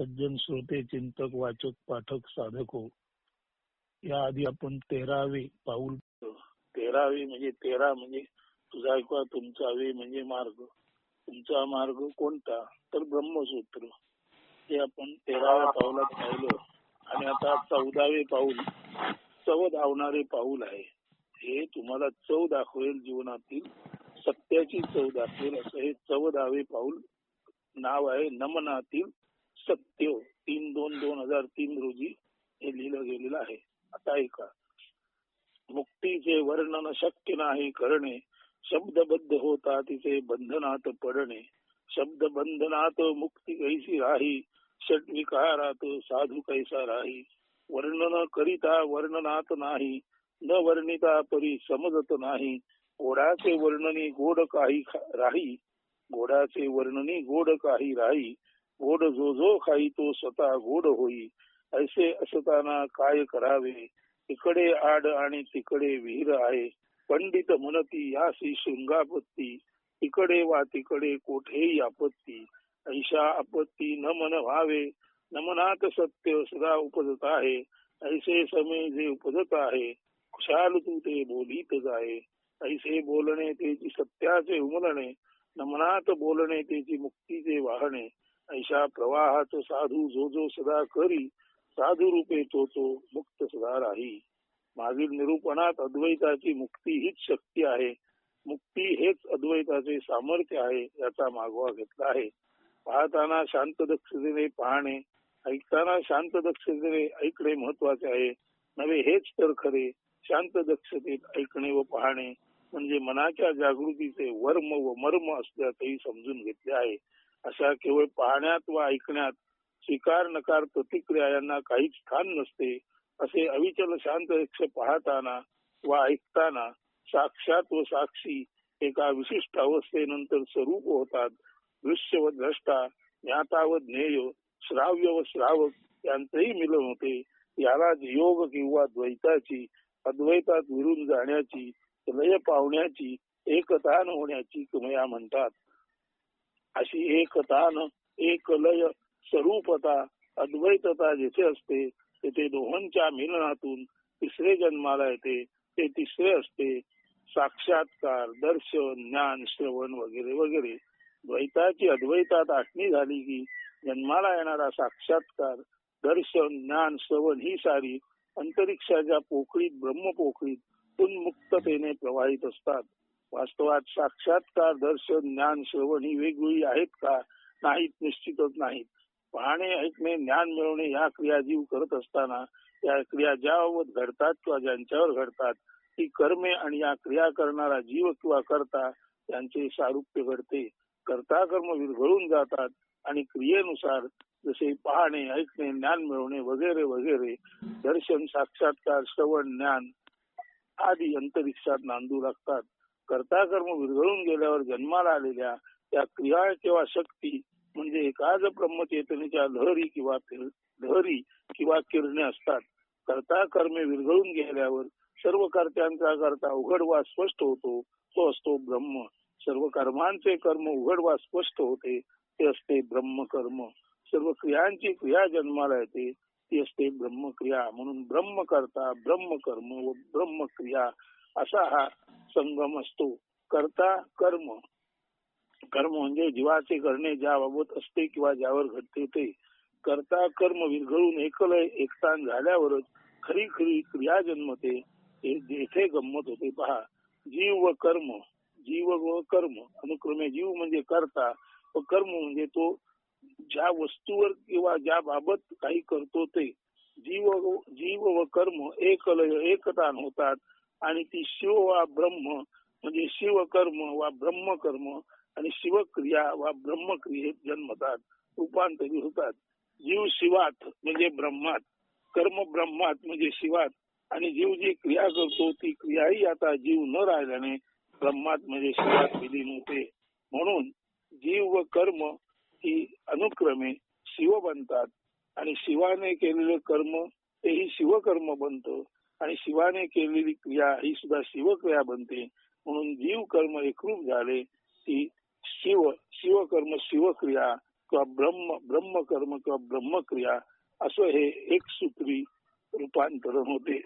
सज्जन श्रोते चिंतक वाचक पाठक साधक हो. या आधी आपण तेरावे पाऊल तेरावे म्हणजे तेरा म्हणजे तुझा किंवा तुमचा वे म्हणजे मार्ग. तुमचा मार्ग कोणता? तर ब्रह्मसूत्र. हे आपण तेराव्या पाऊलात पाहिलं. आणि आता चौदावे पाऊल चव धावणारे पाऊल आहे. हे तुम्हाला चव दाखवेल जीवनातील. सत्याची चव दाखवेल. असं हे चौदावे पाऊल नाव आहे. नमनातील सत्य हो. तीन दोन दोन हजार तीन रोजी हे लिहिलं गेलेलं आहे. आता ऐका. मुक्तीचे वर्णन शक्य नाही करणे. शब्दबद्ध होता तिचे बंधनात पडणे. शब्द बंधनात मुक्ती कैसी राही? षटविकारात साधू कैसा राही? वर्णन करिता वर्णनात नाही. न वर्णिता परी समजत नाही. गोडाचे वर्णनी गोड काही राही? गोडाचे वर्णनी गोड काही राही? गोड जो जो खाई तो स्वतः गोड होई. ऐसे असताना काय करावे? इकडे आड आणि तिकडे विहीर आहे. पंडित म्हणती यासी शृंगापत्ती. इकडे वा तिकडे कोठेही आपत्ती. ऐशा आपत्ती न मन व्हावे. नमनात सत्य सदा उपजत आहे. ऐसे समय जे उपजत आहे खुशाल तू ते बोलीत जाय ऐसे बोलणे त्याची सत्याचे उमलणे. नमनात बोलणे त्याची मुक्तीचे वाहणे. ऐशा प्रवाहात साधू जो जो सदा करी साधू रूपे तो तो मुक्त सदा राही. मागील निरूपणात अद्वैताची मुक्ती हीच शक्ती आहे. मुक्ती हेच अद्वैताचे सामर्थ्य आहे याचा मागोवा घेतला आहे. पाहताना शांत दक्षतेने पाहणे ऐकताना शांत दक्षतेने ऐकणे महत्त्वाचे आहे. नवे हेच तर खरे शांत दक्षतेत ऐकणे व पाहणे म्हणजे मनाच्या जागृतीचे वर्म व मर्म असल्याचंही समजून घेतले आहे. अशा केवळ पाहण्यात व ऐकण्यात स्वीकार नकार प्रतिक्रिया यांना काहीच स्थान नसते असे अविचल शांत लक्ष पाहताना व ऐकताना साक्षात व साक्षी एका विशिष्ट अवस्थेनंतर स्वरूप होतात. दृश्य व द्रष्टा ज्ञाता व ज्ञेय श्राव्य व श्रावक यांचेही मिलन होते. याला योग किंवा द्वैताची अद्वैतात विरून जाण्याची लय पावण्याची एकतान होण्याची कमया म्हणतात. अशी एकतान एक लय स्वरूपता अद्वैतता जेथे असते तेथे दोहोंच्या मिलनातून तिसरे जन्माला येते ते तिसरे असते. साक्षात्कार दर्शन ज्ञान श्रवण वगैरे वगैरे. द्वैताची अद्वैतात आठणी झाली की जन्माला येणारा साक्षात्कार दर्शन ज्ञान श्रवण ही सारी अंतरिक्षाच्या पोकळीत ब्रह्म पोकळीत उन्मुक्ततेने प्रवाहित असतात. वास्तवात साक्षात्कार दर्शन ज्ञान श्रवण ही वेगवेगळी आहेत का? नाहीत निश्चितच नाहीत. पाहणे ऐकणे ज्ञान मिळवणे या क्रिया जीव करत असताना या क्रिया ज्याबाबत घडतात किंवा ज्यांच्यावर घडतात ती कर्मे आणि या क्रिया करणारा जीव किंवा करता यांचे सारुप्य घडते. कर्ता कर्म विरघळून जातात आणि क्रियेनुसार जसे पाहणे ऐकणे ज्ञान मिळवणे वगैरे वगैरे दर्शन साक्षात्कार श्रवण ज्ञान आदी अंतरिक्षात नांदू लागतात. कर्ता कर्म विरघळून गेल्यावर जन्माला आलेल्या त्या क्रिया किंवा शक्ती म्हणजे एकाच ब्रह्मचेतनेच्या लहरी किंवा लहरी किंवा किरणे असतात. कर्ता कर्मे विरघळून गेल्यावर सर्व कर्त्यांचा करता उघड वा स्पष्ट होतो तो असतो ब्रह्म. सर्व कर्मांचे कर्म उघड वा स्पष्ट होते ते असते ब्रह्मकर्म. सर्व क्रियांची क्रिया जन्माला येते ती असते ब्रह्मक्रिया. म्हणून ब्रह्म करता ब्रह्मकर्म व ब्रह्मक्रिया असा हा संगम असतो. करता कर्म. कर्म म्हणजे जीवाचे करणे ज्याबाबत असते किंवा ज्यावर घडते ते. करता कर्म विरघळून एकलय एकतान झाल्यावरच खरी खरी क्रिया जन्मते. येथे गंमत होते पहा. जीव व कर्म. जीव व कर्म. अनुक्रमे जीव म्हणजे करता व कर्म म्हणजे तो ज्या वस्तूवर किंवा ज्या बाबत काही करतो ते. जीव जीव व कर्म एकलय एकतान होतात. आणि ती शिव वा ब्रह्म म्हणजे शिवकर्म वा ब्रह्मकर्म आणि शिवक्रिया वा ब्रह्मक्रियेत जन्मतात रूपांतरित होतात. जीव शिवात म्हणजे ब्रह्मात कर्म ब्रह्मात म्हणजे शिवात. आणि जीव जी क्रिया करतो ती क्रियाही आता जीव न राहिल्याने ब्रह्मात म्हणजे शिवात विलीन होते. म्हणून जीव व कर्म ही अनुक्रमे शिव बनतात. आणि शिवाने केलेले कर्म तेही शिवकर्म बनतं. आणि शिवाने केलेली क्रिया ही सुद्धा शिवक्रिया बनते. म्हणून जीव कर्म एकरूप झाले. ती शिव शिवकर्म शिवक्रिया किंवा ब्रह्म ब्रह्मकर्म किंवा ब्रह्मक्रिया असं हे एक सूत्री रूपांतरण होते.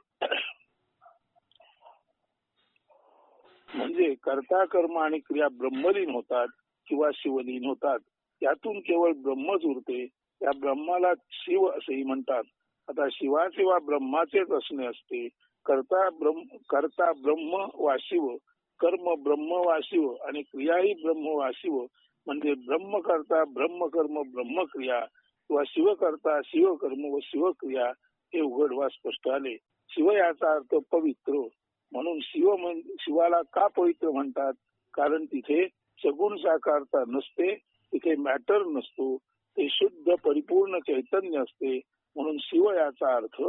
म्हणजे कर्ता कर्म आणि क्रिया ब्रह्मलीन होतात किंवा शिवलीन होतात. त्यातून केवळ ब्रह्मच उरते. त्या ब्रह्माला शिव असेही म्हणतात. आता शिवाचे वा ब्रह्माचेच असणे असते. कर्ता ब्रह्म करता ब्रह्म वाशिव कर्म ब्रह्म वाशिव आणि क्रियाही ब्रह्म वाशिव म्हणजे ब्रह्म करता ब्रह्मकर्म ब्रह्मक्रिया किंवा शिवकर्ता शिवकर्म व शिवक्रिया हे उघड वा स्पष्ट आले. शिव याचा अर्थ पवित्र. म्हणून शिव शिवाला का पवित्र म्हणतात? कारण तिथे सगुण साकारता नसते तिथे मॅटर नसतो ते शुद्ध परिपूर्ण चैतन्य असते म्हणून शिव याचा अर्थ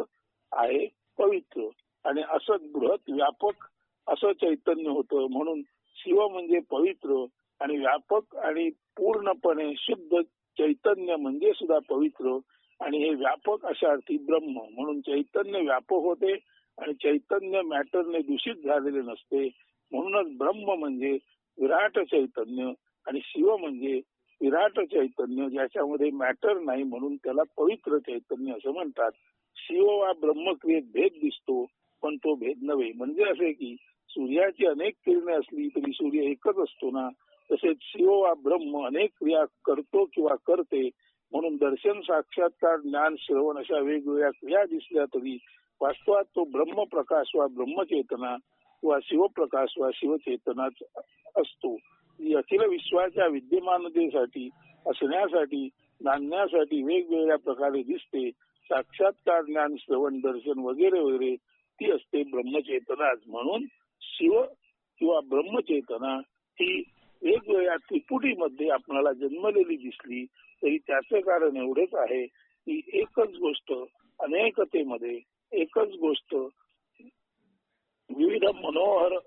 आहे पवित्र. आणि असं बृहत व्यापक असं चैतन्य होतं. म्हणून शिव म्हणजे पवित्र आणि व्यापक आणि पूर्णपणे शुद्ध चैतन्य म्हणजे सुद्धा पवित्र. आणि हे व्यापक अशा अर्थी ब्रह्म. म्हणून चैतन्य व्यापक होते आणि चैतन्य मॅटरने दूषित झालेले नसते. म्हणूनच ब्रह्म म्हणजे विराट चैतन्य आणि शिव म्हणजे विराट चैतन्य ज्याच्यामध्ये मॅटर नाही म्हणून त्याला पवित्र चैतन्य असं म्हणतात. शिव वा ब्रह्मक्रियेत भेद दिसतो पण तो भेद नव्हे. म्हणजे असे की सूर्याची अनेक किरणे असली तरी सूर्य एकच असतो ना? तसेच शिव वा ब्रह्म अनेक क्रिया करतो किंवा करते. म्हणून दर्शन साक्षात्कार ज्ञान श्रवण अशा वेगवेगळ्या क्रिया दिसल्या तरी वास्तवात तो ब्रह्म प्रकाश वा ब्रह्मचेतना किंवा शिवप्रकाश वा शिवचेतनाच असतो. अखिल विश्वाच्या विद्यमानतेसाठी असण्यासाठी नांदण्यासाठी वेगवेगळ्या प्रकारे दिसते साक्षात्कार ज्ञान श्रवण दर्शन वगैरे वगैरे ती असते ब्रह्मचेतनाच म्हणून शिव किंवा ब्रह्मचेतना ही वेगवेगळ्या त्रिपुटीमध्ये आपल्याला जन्मलेली दिसली तरी त्याचं कारण एवढेच आहे की एकच गोष्ट अनेकतेमध्ये एकच गोष्ट विविध मनोहर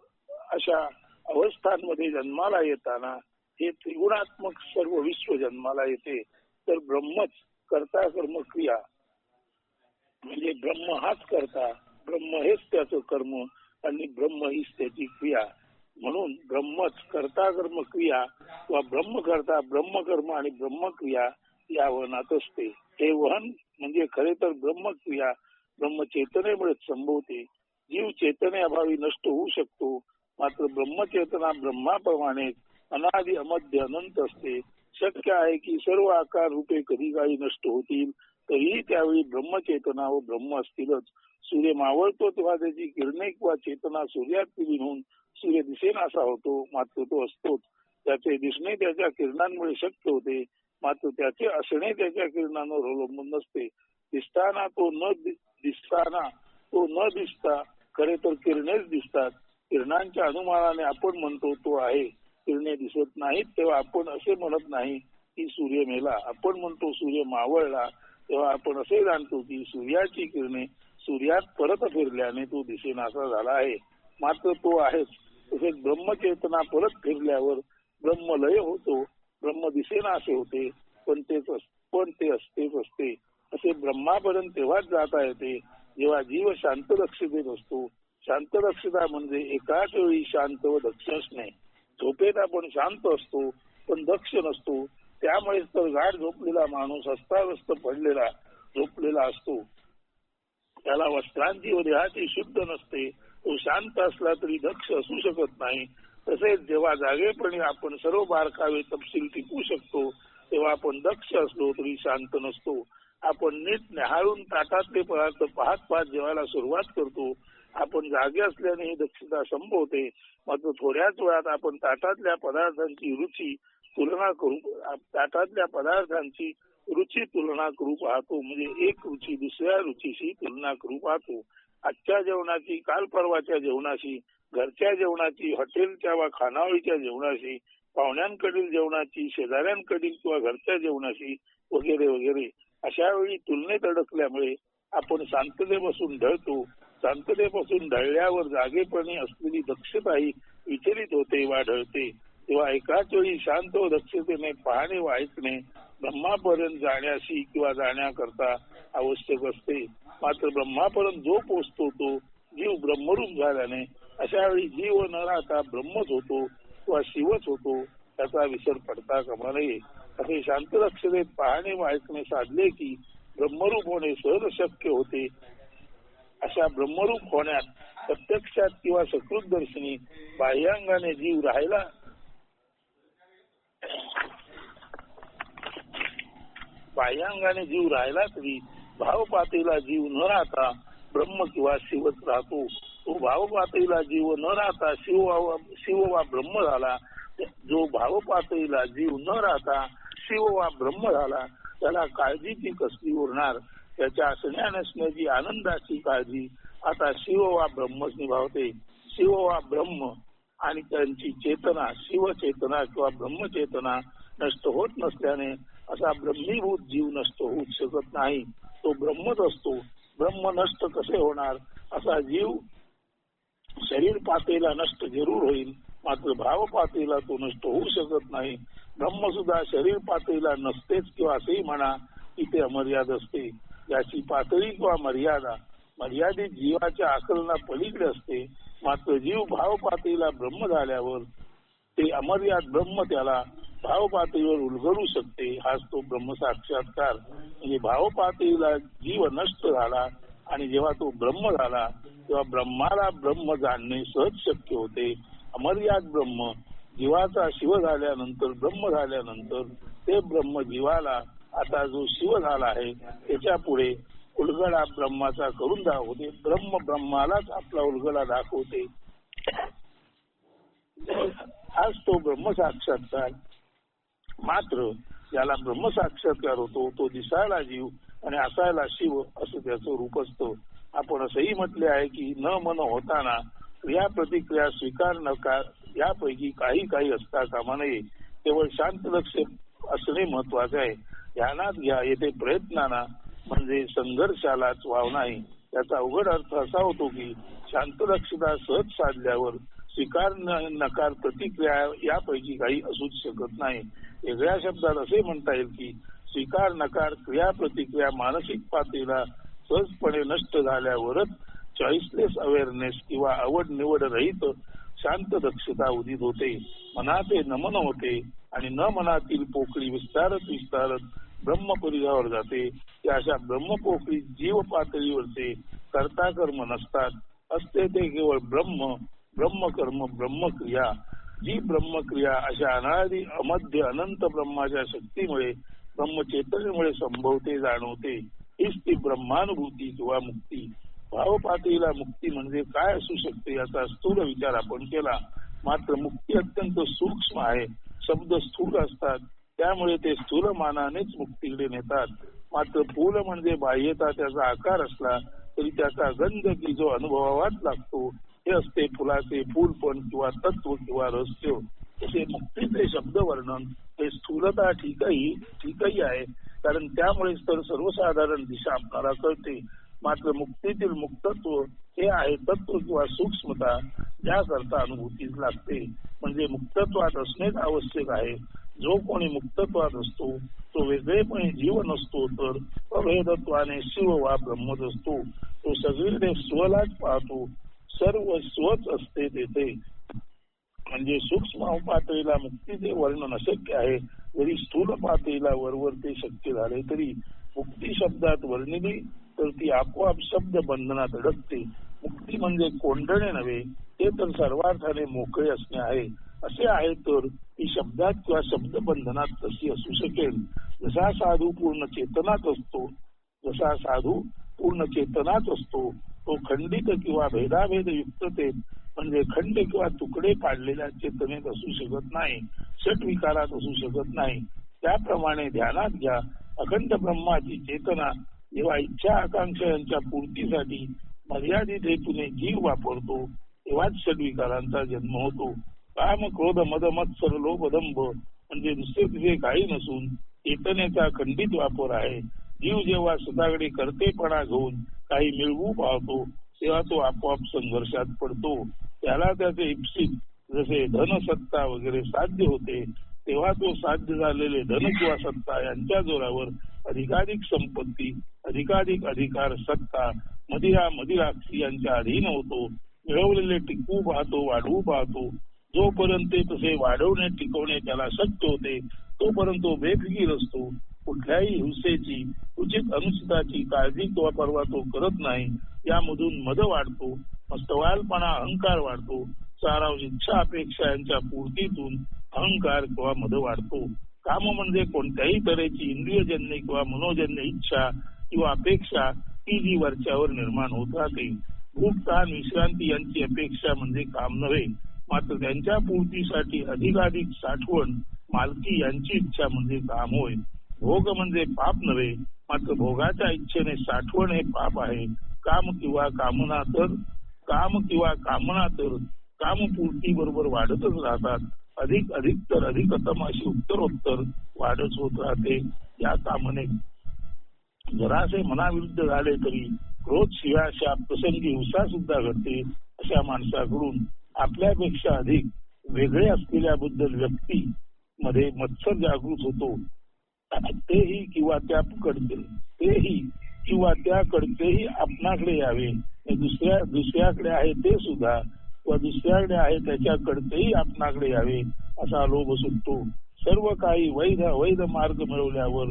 अशा अवस्थांमध्ये जन्माला येताना हे त्रिगुणात्मक सर्व विश्व जन्माला येते. तर ब्रह्मच करता कर्म क्रिया म्हणजे ब्रह्म हाच करता ब्रह्म हेच त्याचं कर्म आणि ब्रह्म हीच त्याची क्रिया. म्हणून ब्रह्मच करता कर्म क्रिया किंवा ब्रह्म करता ब्रह्मकर्म आणि ब्रह्मक्रिया या वहनात असते. हे वहन म्हणजे खरे तर ब्रह्मक्रिया ब्रह्मचेतनेमुळे संभवते. जीव चेतने अभावी नष्ट होऊ शकतो. मात्र ब्रह्मचेतना ब्रह्माप्रमाणे अनादि अमध्य अनंत असते. शक्य आहे की सर्व आकार रूपे कधी काळी नष्ट होतील तरीही त्यावेळी ब्रह्मचेतना व ब्रह्म असतीलच. सूर्य मावळतो तेव्हा त्याची किरणे किंवा चेतना सूर्यात विलीन होऊन सूर्य दिसेनासा होतो मात्र तो असतोच. त्याचे दिसणे त्याच्या किरणांमुळे शक्य होते मात्र त्याचे असणे त्याच्या किरणांवर अवलंबून नसते. दिसताना तो न दिसताना तो न दिसता खरे तर किरणेच दिसतात. किरणांच्या अनुमानाने आपण म्हणतो तो आहे किरणे दिसत नाहीत तेव्हा आपण असे म्हणत नाही की सूर्य मेला. आपण म्हणतो सूर्य मावळला तेव्हा आपण असे जाणतो की सूर्याची किरणे सूर्यात परत फिरल्याने तो दिसेनासा झाला आहे. मात्र तो आहेच. तसेच ब्रह्मचेतना परत फिरल्यावर ब्रह्मलय होतो ब्रह्म दिसेना असे होते पण तेच पण ते असतेच असते. असे ब्रह्मापर्यंत तेव्हाच जाता येते जेव्हा जीव शांत लक्ष देत असतो शांत दक्षता म्हणजे एकाच वेळी शांत व दक्ष असणे. झोपेत आपण शांत असतो पण दक्ष नसतो. त्यामुळेच तर गाठ झोपलेला माणूस अस्ताव्यस्त पडलेला झोपलेला असतो. त्याला वस्त्रांची व देहाची शुद्ध नसते. तो शांत असला तरी दक्ष असू शकत नाही. तसेच जेव्हा जागेपणी आपण सर्व बारकावे तपशील टिकू शकतो तेव्हा आपण दक्ष असलो तरी शांत नसतो. आपण नीट न्याहाळून ताटातले पदार्थ पाहत पाहत जेवायला सुरुवात करतो. आपण जागे असल्याने ही दक्षता संभवते मात्र थोड्याच वेळात आपण ताटातल्या पदार्थांची रुची तुलना करू ताटातल्या पदार्थांची रुची तुलना करू पाहतो. म्हणजे एक रुची दुसऱ्या रुचीशी तुलना करू पाहतो. आजच्या जेवणाची काल परवाच्या जेवणाशी घरच्या जेवणाची हॉटेलच्या वा खानावळीच्या जेवणाशी पाहुण्यांकडील जेवणाची शेजाऱ्यांकडील किंवा घरच्या जेवणाशी वगैरे वगैरे अशा वेळी तुलनेत अडकल्यामुळे आपण शांततेपासून ढळतो. शांततेपासून ढळल्यावर जागेपणी असलेली दक्षताही विचलित होते वा ढळते तेव्हा एकाच वेळी शांत व दक्षतेने पाहणे व ऐकणे ब्रह्मापर्यंत जाण्याशी किंवा जाण्याकरता आवश्यक असते. मात्र ब्रह्मापर्यंत जो पोचतो तो जीव ब्रह्मरूप झाल्याने अशा वेळी जीव न राहता ब्रह्मच होतो किंवा शिवच होतो त्याचा विसर पडता कामा नये. असे शांत दक्षतेत पाहणे व ऐकणे साधले की ब्रह्मरूप होणे सहज शक्य होते. अशा ब्रह्मरूप होण्यात प्रत्यक्षात किंवा सकृत दर्शनी बाह्यांगाने जीव राहिला? बाह्यांगाने जीव राहिला तरी भाव पातळीला जीव न राहता ब्रह्म किंवा शिवच राहतो. तो भाव पातळीला जीव न राहता शिव शिव वा ब्रह्म झाला. जो भाव पातळीला जीव न राहता शिव वा ब्रह्म झाला त्याला काळजीची कसली उरणार? त्याच्या असण्या नसण्याची आनंदाची काळजी. आता शिव वा ब्रह्मच निभावते. शिव वा ब्रह्म आणि त्यांची चेतना शिवचेतना किंवा ब्रह्मचेतना नष्ट होत नसल्याने असा ब्रह्मीभूत जीव नष्ट होऊ शकत नाही. तो ब्रह्मच असतो. ब्रह्म नष्ट कसे होणार? असा जीव शरीर पातळीला नष्ट जरूर होईल. मात्र भाव पातळीला तो नष्ट होऊ शकत नाही. ब्रह्म सुद्धा शरीर पातळीला नसतेच किंवा असेही म्हणा की ते अमर्याद असते. याची पातळी किंवा मर्यादा मर्यादित जीवाच्या आकलना पलीकडे असते मात्र जीव भाव पातळीला ब्रह्म झाल्यावर ते अमर्याद ब्रह्म त्याला भाव पातळीवर उलगडू शकते हाच तो ब्रह्म साक्षात्कार. म्हणजे भाव पातळीला जीव नष्ट झाला आणि जेव्हा तो ब्रह्म झाला तेव्हा ब्रह्माला ब्रह्म जाणणे सहज शक्य होते. अमर्याद ब्रह्म जीवाचा शिव झाल्यानंतर ब्रह्म झाल्यानंतर ते ब्रह्म जीवाला आता जो शिव झाला आहे त्याच्या पुढे उलगडा ब्रह्माचा करून दाखवते. ब्रह्म ब्रह्मालाच आपला उलगडा दाखवते. आज तो ब्रह्मसाक्षात्कार मात्र ज्याला ब्रह्मसाक्षात्कार होतो तो दिसायला जीव आणि असायला शिव असं त्याचं रूप असतं. आपण असंही म्हटले आहे की न मन होताना क्रिया प्रतिक्रिया स्वीकार न का यापैकी काही काही असता कामा नये. केवळ शांत लक्ष असणे महत्त्वाचे आहे. ध्यानात घ्या येथे प्रयत्नाना म्हणजे संघर्षालाच वाव नाही. त्याचा अवघड अर्थ असा होतो की शांत दक्षता सहज साधल्यावर स्वीकार नकार प्रतिक्रिया यापैकी काही असूच शकत नाही. वेगळ्या शब्दात असे म्हणता येईल की स्वीकार नकार क्रिया प्रतिक्रिया मानसिक पातळीला सहजपणे नष्ट झाल्यावरच चॉईसलेस अवेअरनेस किंवा आवड निवड रहित शांत दक्षता उदित होते. मनाचे नमन होते. आणि न मनातील पोकळी विस्तारत विस्तारत ब्रह्म जाते. त्या अशा ब्रह्मपोकळी जीव पातळीवरचे कर्ता कर्म नसतात. असते ते केवळ ब्रह्म ब्रह्मकर्म ब्रह्मक्रिया. जी ब्रह्मक्रिया अशा अनादी अमध्य अनंत ब्रह्माच्या शक्तीमुळे ब्रह्मचेतनेमुळे संभवते जाणवते. हीच ती ब्रह्मानुभूती किंवा मुक्ती. भाव पातळीला मुक्ती म्हणजे काय असू शकते याचा स्थूल विचार आपण केला. मात्र मुक्ती अत्यंत सूक्ष्म आहे. शब्द स्थूल असतात. त्यामुळे ते स्थूल मानानेच मुक्तीकडे नेतात. मात्र फूल म्हणजे बाह्यता त्याचा आकार असला तरी त्याचा गंध की जो अनुभवावाच लागतो हे असते फुलाचे फूल पण किंवा तत्व किंवा रहस्य. तसे मुक्तीचे शब्द वर्णन हे स्थूलता ठीकही ठीकही आहे. कारण त्यामुळेच तर सर्वसाधारण दिशा आपणाला कळते. मात्र मुक्तीतील मुक्तत्व हे आहे तत्व किंवा सूक्ष्मता ज्याकरता अनुभूतीच लागते. म्हणजे मुक्तत्वात असणेच आवश्यक आहे. जो कोणी मुक्तत्वात असतो तो वेगळेपणे जीव नसतो तर अभेदत्वाने शिव वा ब्रह्मच असतो. तो सगळीकडे स्वलाच पाहतो. सर्व स्वच असते तेथे. म्हणजे सूक्ष्म पातळीला मुक्तीचे वर्णन अशक्य आहे. जरी स्थूल पातळीला वरवर ते शक्य झाले तरी मुक्ती शब्दात वर्णिली तर ती आपोआप शब्द बंधनात अडकते. मुक्ती म्हणजे कोंडणे नव्हे ते तर सर्वार्थाने मोकळे असणे आहे. असे आहे तर ती शब्दात किंवा शब्द बंधनात तशी असू शकेल. जसा साधू पूर्ण चेतनात असतो जसा साधू पूर्ण चेतनात असतो तो खंडित किंवा भेदाभेद युक्ततेत म्हणजे खंड किंवा तुकडे पाडलेल्या चेतनेत असू शकत नाही षट विकारात असू शकत नाही. त्याप्रमाणे ध्यानात घ्या. अखंड ब्रह्माची चेतना जेव्हा इच्छा आकांक्षा यांच्या पूर्तीसाठी मर्यादित हेतूने जीव वापरतो तेव्हाच षडविकारांचा जन्म होतो. काम क्रोध मद मत्सर लोभदंभ म्हणजे दुसरे तिथे काही नसून चेतनेचा खंडित वापर आहे. जीव जेव्हा स्वतःकडे कर्तेपणा घेऊन काही मिळवू पाहतो तेव्हा तो आपोआप संघर्षात पडतो. त्याला त्याचे इप्सित जसे धन सत्ता वगैरे साध्य होते तेव्हा तो साध्य झालेले धन किंवा सत्ता यांच्या जोरावर अधिकाधिक संपत्ती अधिकाधिक अधिकार सत्ता मदिरा मदिराक्षी यांच्या अधीन होतो. मिळवलेले टिकवू पाहतो वाढवू पाहतो. जोपर्यंत ते तसे वाढवणे टिकवणे त्याला शक्य होते तोपर्यंत तो बेफिकीर असतो. कुठल्याही हिंसेची उचित अनुचिताची काळजी किंवा परवा तो करत नाही. यामधून मद वाढतो मस्तवालपणा अहंकार वाढतो. साराव इच्छा अपेक्षा यांच्या पूर्तीतून अहंकार किंवा मद वाढतो. काम म्हणजे कोणत्याही तऱ्हेची इंद्रियजन्य किंवा मनोजन्य इच्छा किंवा अपेक्षा ती जी वरच्यावर निर्माण होत राहते. भूक ताण विश्रांती यांची अपेक्षा म्हणजे काम नव्हे. मात्र त्यांच्या पूर्तीसाठी अधिकाधिक साठवण मालकी यांची इच्छा म्हणजे काम होय. भोग म्हणजे पाप नव्हे. मात्र भोगाच्या इच्छेने साठवण हे पाप आहे. काम किंवा कामना तर काम किंवा कामना तर कामपूर्ती बरोबर वाढतच राहतात. अधिक अधिक तर अधिकतम अशी उत्तरोत्तर वाढच होत राहते. या कामने जरासे मनाविरुद्ध झाले तरी क्रोध शिवाशा प्रसंगी हिंसा सुद्धा घडते. अशा माणसाकडून आपल्यापेक्षा अधिक वेगळे असलेल्याबद्दल व्यक्ती मध्ये मत्सर जागृत होतो. तेही किंवा त्या कडचे तेही किंवा त्या कडतेही आपणाकडे यावे. दुसऱ्या दुसऱ्याकडे आहे ते सुद्धा किंवा दुसऱ्याकडे आहे त्याच्याकडचेही आपणाकडे यावे असा लोभ सुटतो. सर्व काही वैध अवैध मार्ग मिळवल्यावर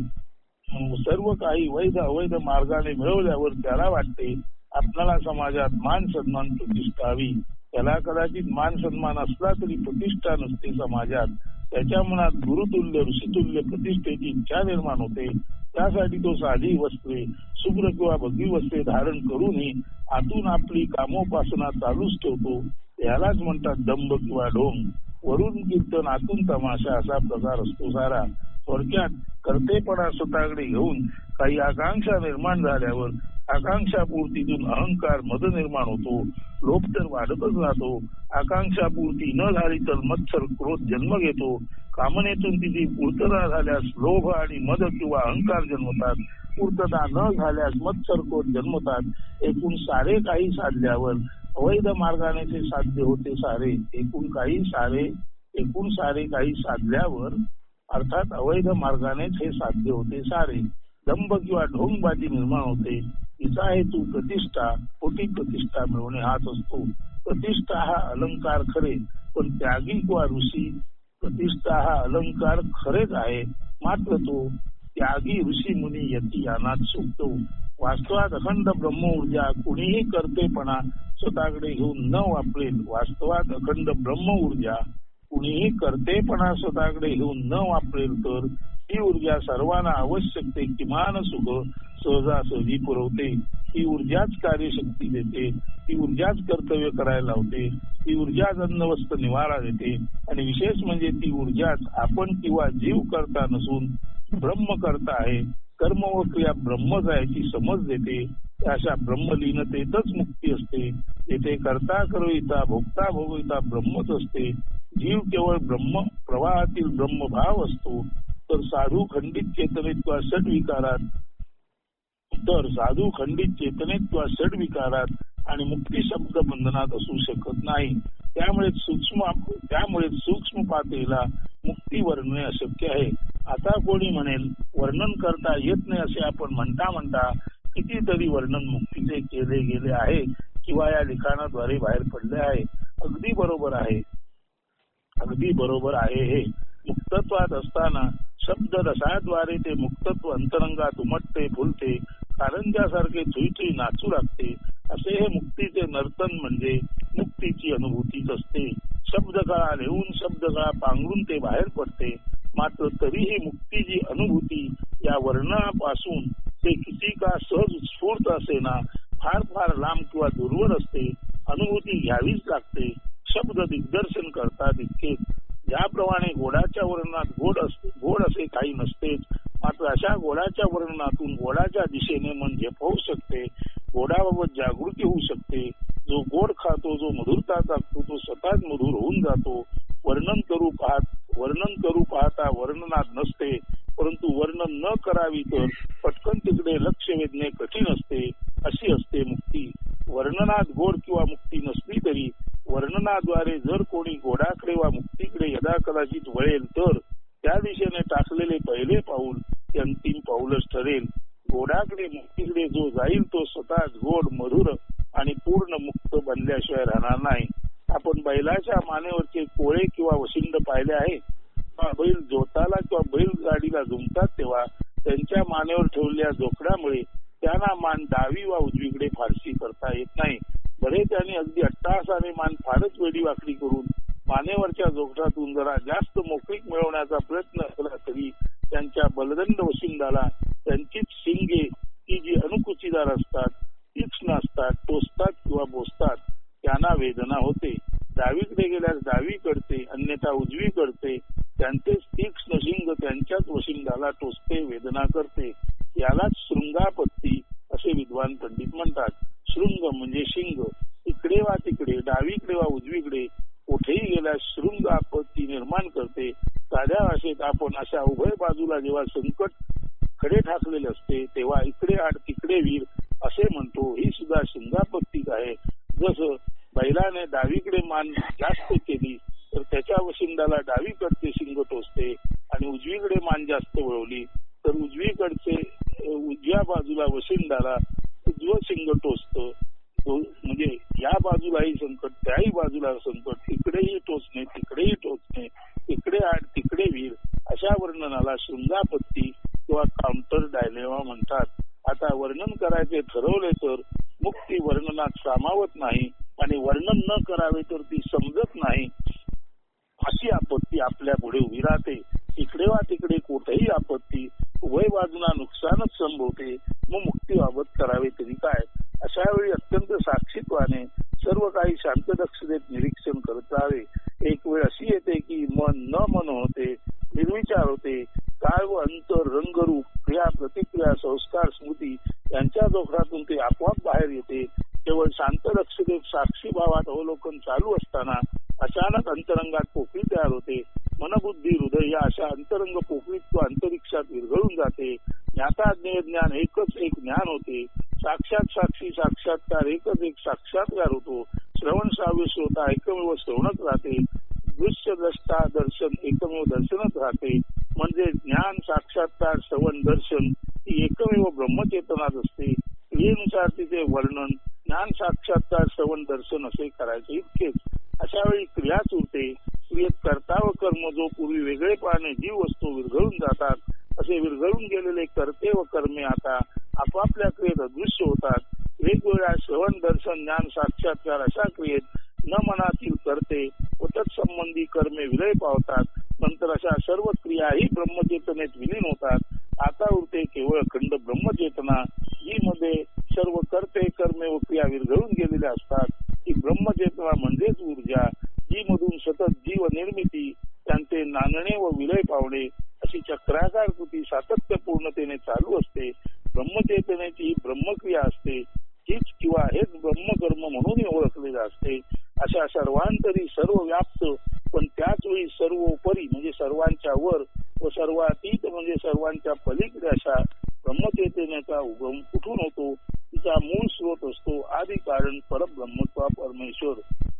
सर्व काही वैध अवैध मार्गाने मिळवल्यावर त्याला वाटते आपल्याला समाजात मान सन्मान प्रतिष्ठा हवी त्याला कदाचित मान सन्मान असला तरी प्रतिष्ठा नसते समाजात. त्याच्या मनात गुरुतुल्य ऋषितुल्य प्रतिष्ठेची इच्छा निर्माण होते. त्यासाठी तो साधी वस्त्रे शुभ्र किंवा भगवी वस्त्रे धारण करूनही आतून आपली कामोपासना चालूच ठेवतो. यालाच म्हणतात दंभ किंवा ढोंग वरून कीर्तन आतून तमाशा असा प्रकार असतो सारा. थोडक्यात कर्तेपणा स्वतःकडे घेऊन काही आकांक्षा निर्माण झाल्यावर आकांक्षा पूर्तीतून अहंकार मद निर्माण होतो. लोभ तर वाढतच राहतो. आकांक्षा पूर्ती न झाली तर मत्सर क्रोध जन्म घेतो. कामनेतून तिची पूर्तता झाल्यास लोभ आणि मद किंवा अहंकार जन्मतात. पूर्तता न झाल्यास मत्सर क्रोध जन्मतात. एकूण सारे काही साधल्यावर अवैध मार्गाने ते साध्य होते सारे. एकूण काही सारे एकूण सारे काही साधल्यावर अर्थात अवैध मार्गानेच हे साध्य होते सारे. दंभ किंवा ढोंगबाजी निर्माण होते. तिचा हेतू प्रतिष्ठा खोटी प्रतिष्ठा मिळवणे हाच असतो. प्रतिष्ठा हा अलंकार खरे पण त्यागी किंवा ऋषी प्रतिष्ठा हा अलंकार खरेच आहे. मात्र तो त्यागी ऋषी मुनी यती यानात सुटतो वास्तवात अखंड ब्रह्म ऊर्जा कुणीही करतेपणा स्वतःकडे घेऊन न वापरेल वास्तवात अखंड ब्रह्म ऊर्जा कुणीही करतेपणा स्वतःकडे घेऊन न वापरेल तर ही ऊर्जा सर्वांना आवश्यक ते किमान सुख सहजासहजी पुरवते. ती ऊर्जाच कार्यशक्ती देते ती ऊर्जाच कर्तव्य करायला लावते ती ऊर्जाच अन्न वस्त्र निवारा देते. आणि विशेष म्हणजे ती ऊर्जाच आपण किंवा जीव करता नसून ब्रह्म करता आहे कर्म व क्रिया ब्रह्मच आहे याची समज देते अशा ब्रह्मलीनतेतच मुक्ती असते. येथे करता करविता भोगता भोगविता ब्रह्मच असते. जीव केवळ ब्रह्म प्रवाहातील ब्रह्मभाव असतो. तर साधू खंडित चेतनेत किंवा षडविकारात तर साधू खंडित चेतनेत किंवा षडविकारात आणि मुक्ती शब्द बंधनात असू शकत नाही. त्यामुळे सूक्ष्म त्यामुळे सूक्ष्म पातळीला मुक्ती वर्णने अशक्य आहे. आता कोणी म्हणेल वर्णन करता येत नाही असे आपण म्हणता म्हणता कितीतरी वर्णन मुक्तीचे केले गेले आहे किंवा या लिखाणाद्वारे बाहेर पडले आहे. अगदी बरोबर आहे. अगदी बरोबर आहे हे. मुक्तत्वात असताना शब्द रसाद्वारे ते मुक्तत्व अंतरंगात उमटते फुलते कारंजासारखे चुईचुई नाचू लागते. असे हे मुक्तीचे नर्तन म्हणजे मुक्तीची अनुभूतीच असते. शब्दकळा लिहून शब्दकळा पांघरून ते बाहेर पडते. मात्र तरीही मुक्ती जी अनुभूती या वर्णनापासून ते किती का सहज स्फूर्त असे ना फार फार लांब किंवा दुर्वर असते अनुभूती घ्यावीच लागते. शब्द दिग्दर्शन करतात इतकेच बैलाच्या मानेवरचे कोळे किंवा वशिंड पाहिले आहे. बैल जोताला किंवा बैल गाडीला जुमतात तेव्हा त्यांच्या मानेवर ठेवलेल्या जोखडामुळे त्यांना मान डावी वा उजवीकडे फारशी करता येत नाही. बरे त्यांनी अगदी अट्टासाने मान फारच वेडी वाकडी करून मानेवरच्या जोखडातून जरा जास्त मोकळीक मिळवण्याचा प्रयत्न केला तरी त्यांच्या बलदंड वशिंदाला त्यांचीच शिंगे ती जी अनुकुचीदार असतात तीक्ष्ण असतात टोचतात किंवा बोसतात त्यांना वेदना होते. डावीकडे गेल्यास डावीकडचे अन्यथा उजवीकडचे त्यांचेच तीक्ष्ण शिंग त्यांच्याच वशिंगाला टोचते वेदना करते. यालाच शृंगापत्ती असे विद्वान पंडित म्हणतात. शृंग म्हणजे शिंग. इकडे वा तिकडे डावीकडे वा उजवीकडे कुठेही गेल्यास शृंग आपत्ती निर्माण करते. साध्या भाषेत आपण अशा उभय बाजूला जेव्हा संकट खडे ठाकलेले असते तेव्हा इकडे आड तिकडे वीर असे म्हणतो ही सुद्धा शृंगापत्तीक आहे. जसं बैलाने डावीकडे मान जास्त केली तर त्याच्या वशिंदाला डावीकडचे शिंग टोचते आणि उजवीकडे मान जास्त वळवली. तर उजवीकडचे उजव्या बाजूला वशिंदाला उजवं शिंग टोचतं. म्हणजे या बाजूलाही संकट त्याही बाजूला संकट इकडेही टोचणे तिकडेही टोचणे इकडे आड तिकडे वीर अशा वर्णनाला शृंगापत्ती किंवा काउंटर डायलेमा म्हणतात. आता वर्णन करायचे ठरवले तर मुक्ती वर्णनात सामावत नाही आणि वर्णन न करावे तर ती समजत नाही. अशी आपत्ती आपल्या पुढे उभी राहते. इकडे वा तिकडे कुठेही आपत्ती उभय बाजूला नुकसानच संभवते. मग मुक्तीबाबत करावे तरी काय? अशा वेळी अत्यंत साक्षीत्वाने सर्व काही शांत दक्षतेत निरीक्षण करत राहावे. एक वेळ अशी येते की मन न मन होते निर्विचार होते. काय व अंतर रंगरूप क्रिया प्रतिक्रिया संस्कार स्मृती यांच्या जोखडातून ते आपोआप बाहेर येते. केवळ शांत दक्षतेत साक्षी भावात अवलोकन चालू असताना अचानक अंतरंगात पोकळी तयार होते. मनबुद्धी हृदय या अशा अंतरंग पोकळीत तो अंतरिक्षात विरघळून जाते. ज्ञाता ज्ञान एकच एक ज्ञान होते. साक्षात साक्षी साक्षात्कार एकच एक साक्षात्कार होतो. श्रवण श्राव्य श्रोता एकमेव श्रवणच राहते. दृश्य द्रष्टा दर्शन एकमेव दर्शन पावणे अशी चक्राकार कृती सातत्यपूर्णतेने चालू असते. ब्रह्मचेतनेची ही ब्रह्मक्रिया असते. हीच किंवा हेच ब्रह्मकर्म म्हणूनही ओळखले असते अशा सर्वांतरी सर्व व्याप्त पण त्याच वेळी सर्वोपरी म्हणजे सर्वांच्या वर व सर्वातीत म्हणजे सर्वांच्या पलीकडे अशा ब्रह्मचेतनेचा उगम कुठून होतो? तिचा मूळ स्रोत असतो आदी कारण परब्रह्मत्वा परमेश्वर.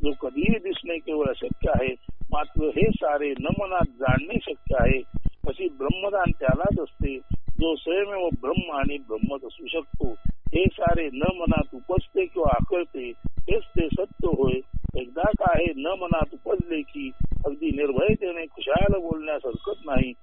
जो कधीही दिसणे केवळ अशक्य आहे मात्र हे सारे न मनात जाणणे शक्य आहे अशी ब्रह्मदान त्यालाच असते जो स्वयमेव ब्रह्म आणि ब्रह्मच असू शकतो. हे सारे न मनात उपजते किंवा आकळते हेच ते सत्य होय. एकदा काय न मनात उपजले की अगदी निर्भयतेने खुशाल बोलण्यास हरकत नाही